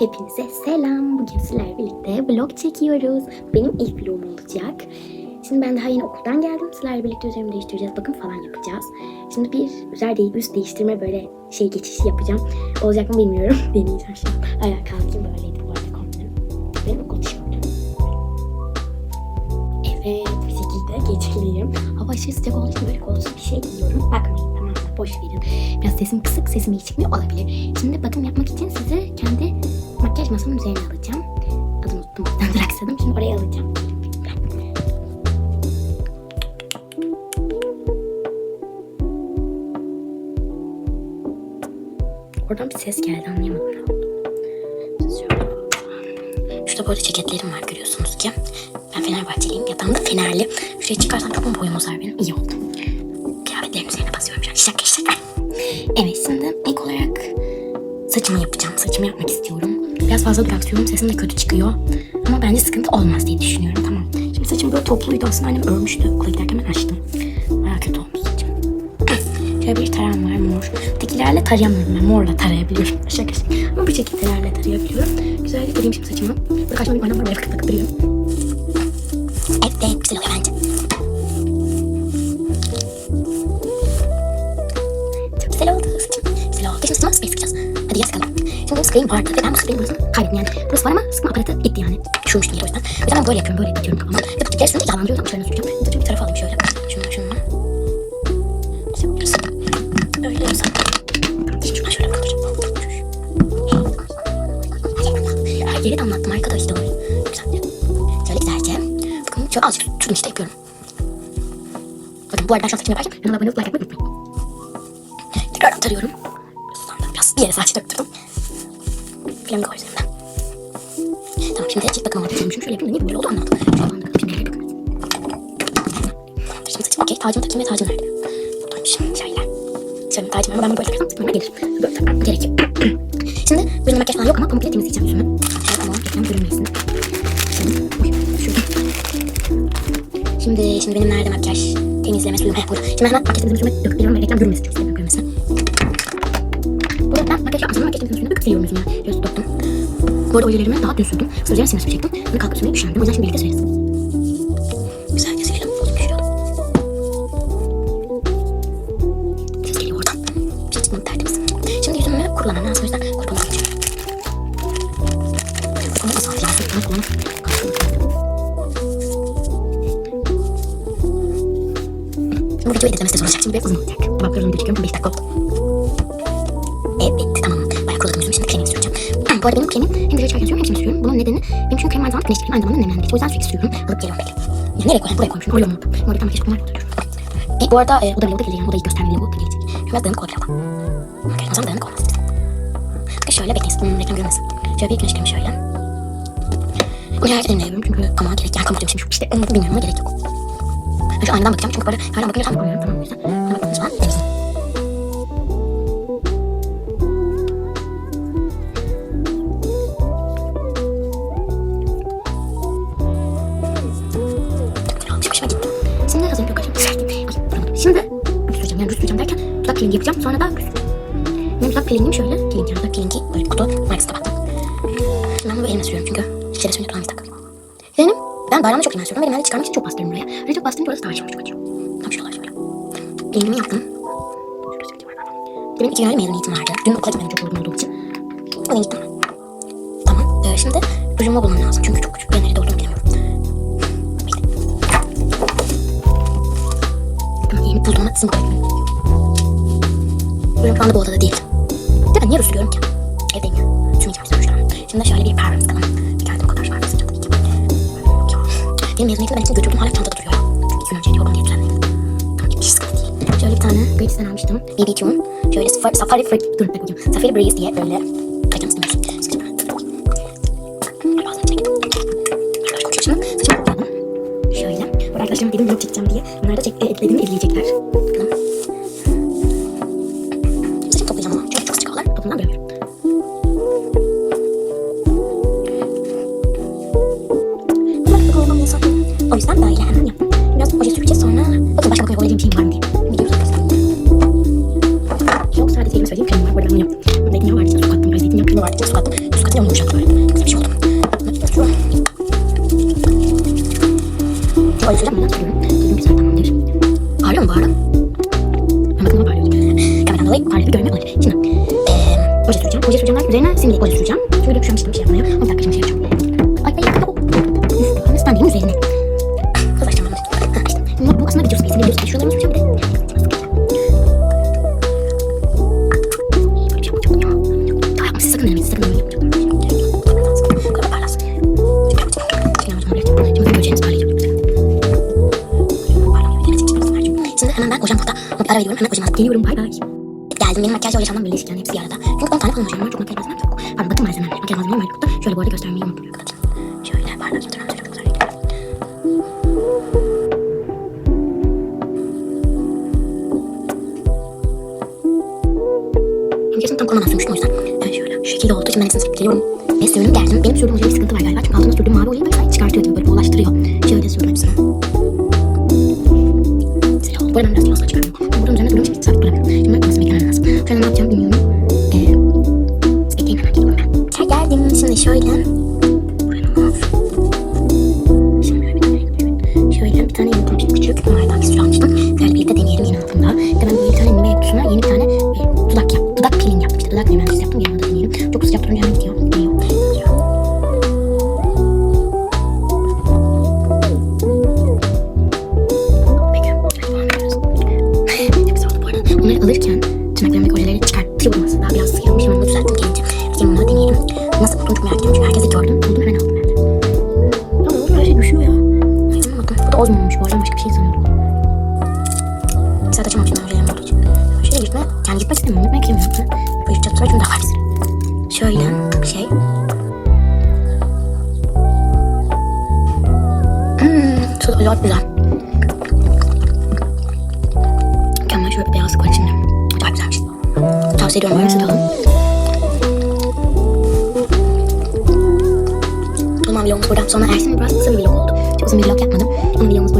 Hepinize selam. Bugün sizlerle birlikte vlog çekiyoruz. Benim ilk vlogum olacak. Şimdi ben daha yeni okuldan geldim. Sizlerle birlikte üzerimi değiştireceğiz. Bakım falan yapacağız. Şimdi bir üzer değil, üst değiştirme böyle şey geçişi yapacağım. Olacak mı bilmiyorum. Deneyeceğim şimdi. Ayağa kalkayım böyleydi bu arada kombinim. Benim okul tişörtüm. Evet bir şekilde geçireyim. Hava aşırı sıcak olduğu için böyle kolsuz bir şey giyiyorum. Bakmayın tamam? Boş verin. Biraz sesim kısık, sesim iyi çıkmıyor olabilir. Şimdi Oradan bir ses geldi anlayamadım ne oldu. Şurada böyle ceketlerim var görüyorsunuz ki. Ben Fenerbahçeliyim. Yatağım da Fenerli. Şuraya çıkarsam çok boyum uzar benim? İyi oldu. Kıyafetlerin üzerine basıyorum şu an. Şaka şaka. Evet şimdi ilk olarak saçımı yapacağım. Saçımı yapmak istiyorum. Biraz fazla duraksıyorum. Sesim de kötü çıkıyor. Ama bence sıkıntı olmaz diye düşünüyorum. Tamam. Şimdi saçım böyle topluydu. Aslında annem örmüştü. Okula giderken ben açtım. Şöyle bir taram var mor. Tekilerle tarayamıyorum ben. Morla tarayabiliyorum. Şaka şaka. Ama bu şekildelerle tarayabiliyorum. Güzel yapayım şimdi saçımı. Böyle karşıma bir aynam var. Böyle fıkıp fıkıp duruyor. Evet güzel oluyor bence. Çok güzel oldu saçım. Güzel oldu. Şimdi üstüne sprey sıkacağız. Hadi gel sıkalım. Şimdi benim spreyim vardı ve ben bu spreyin burasını kaybettim yani. Burası var ama sıkma aparatı gitti yani. Düşürmüştüm yeri o yüzden. O yüzden ben böyle yapıyorum. Böyle dikiyorum kafama. Ve bu dikler üstünde yağlandırıyorum. Uçlarına süreceğim. Saçımı bir tutun işte yapıyorum. Bakın bu arada ben şu an saçımı yaparken yanına abone olup like yapmayı unutmayın. Tekrar tarıyorum. Sonra biraz bir yere saç döktürdüm. Flamingo üzerinden. Tamam şimdi cilt bakımı yapıyormuşum. Şöyle yapayım da niye böyle oldu anlamadım. Dökülmez. Tamamdır şimdi saçım okey. Tacımı takayım ve tacım nerede? Buradaymış. Şöyle. Şöyle tacım ama ben bunu böyle takarsam sıkmama gelir. Böyle takmam gerekiyor. şimdi benim makyaj falan yok ama pamukla temizleyeceğim yüzümü. Şöyle ama reklam görünmesin. Şimdi, uy. Şimdi, şimdi benim nerede makyaj temizleme suyum? Heh burada. Şimdi hemen makyaj temizleme suyumu döküp geliyorum ve reklam görünmesin. Çok istemiyorum görünmesin. Burada ben makyaj yapmasam makyaj temizleme suyunu döküp seviyorum yüzüme. Su döktüm. Bu arada ojelerimi daha dün sürdüm. Sıracağım sinir sürecektim. Bunu kalkıp sürmeyi üşendim. O yüzden şimdi birlikte süreriz. Şimdi bu videoyu editlemesi de zor olacak. Şimdi biraz uzun olacak. Dudaklarımı gözüküyorum. 5 dakika oldu. Evet tamam. Bayağı kuruladım yüzümü. Şimdi kremi süreceğim. Bu arada benim kremim hem de açarken sürüyorum hem şimdi sürüyorum. Bunun nedeni benim çünkü krem aynı zamanda güneş kremi aynı zamanda nemlendirici. O yüzden sürekli sürüyorum. Alıp geliyorum. Ya nereye koyayım? Buraya koymuşum. Oraya unuttum. Bu arada makyaj kutumu var. E, bu arada e, o da vlogda gelir yani. O da ilk gösterme vlogu da gelecek. Biraz dağınık olabilir ama. Makyaj masam dağınık olmaz. Bakın şöyle bekleyin. Bunun reklam görmesin. Şöyle bir güneş kremi şöyle. Her şeyden yapıyorum çünkü ama gerek yani kamu demişim işte onu bilmiyorum ama gerek yok. Şu aynadan bakacağım çünkü böyle hala bakınca tam bakmıyorum tamam. Güzel olmuş, hoşuma gitti. Şimdi hazırım yok hocam. Ay vuramadım. Şimdi rüz süreceğim yani rüz süreceğim derken dudak peelingi yapacağım sonra da rüz. Benim dudak peelingim şöyle. Peeling yani dudak peelingi böyle kutu markası baktım. Ben bunu elimle sürüyorum çünkü şişede sürünce kulağım tak. Ben bayramda çok rimel sürüyorum ve rimelleri çıkarmak için çok bastırıyorum buraya. Öyle çok bastırınca orası daha açılmış çok acıyor. Tam şuralar şöyle. Peelingimi yaptım. Benim iki gün önce mezuniyetim vardı. Dün okula gitmedim çok yorgun olduğum için. Bugün gittim. Tamam. Ee, şimdi rujumu bulmam lazım çünkü çok küçük. Ben nerede olduğumu bilmiyorum. Yeni bulduğuma isim koydum. Rujum şu anda bu odada değil. Mi? Niye ruj sürüyorum ki? Benim mezuniyetimde ben için götürdüm. Hala çantada duruyor iki gün önce yorgun diye düzenledim. Tamam gitmiş sıkıntı değil. Şöyle bir tane Gratis'ten almıştım. BB Tune. Şöyle Safari, Safari. Dur bir bakacağım. Safari Breeze diye böyle. Kokuyor şimdi. Saçımı kuruladım. Şöyle. Arkadaşlarım dedim vlog çekeceğim diye. Bunlar da çek, editlediğimi izleyecekler. Bakalım. Dolayı bir görünme olabilir. Şimdi eee oje süreceğim. Oje süreceğim derken üzerine simli oje süreceğim. Şöyle döküşüyorum işte bir şey yapmaya. 10 dakika şimdi şey yapacağım. Ay ay ay. Ben standayım üzerine. Nasıl açacağım ben? Ha işte. Şimdi bu aslında video space'ini biliyorsun. Şuralarını süreceğim bir de. Şey. Bu hemen ben hocam burada ama bir ara veriyorum. Hemen hocama geliyorum. Bay bay. Geldim. Benim makyaj ve yaşamdan birleşik yani hepsi bir arada. Çünkü 10 tane falan var. Çok makyaj malzemem yok. Pardon bakım malzemem. Makyaj malzemem var burada. Şöyle bu arada göstermeyi unuttum. Şöyle parlak şöyle Kesin tam sürmüştüm o yüzden. Yani şöyle şu şekilde olduğu için ben hepsini sıkıp geliyorum. Ve sürüyorum geldim. Benim sürdüğüm bir sıkıntı var galiba. Çünkü altına sürdüğüm mavi olayı böyle çıkartıyor gibi böyle bulaştırıyor. альтернативу. Bakın. Bu da arada. Başka bir şey sanıyordum. Saat açamamışım ben ojelerim olduğu için. Şöyle gitme. Yani gitmek istemiyorum. Gitmek istemiyorum. Bu çatı var. Şimdi daha var. Şöyle bir şey. Hmm, tadı acayip güzel. Mükemmel şöyle beyazlık var içinde. Acayip güzelmiş. Tavsiye ediyorum. Öyle size de alın. Tamam vlogumuz burada. Sonra Ersin biraz kısa bir vlog oldu. Çok uzun bir vlog yapmadım. Jones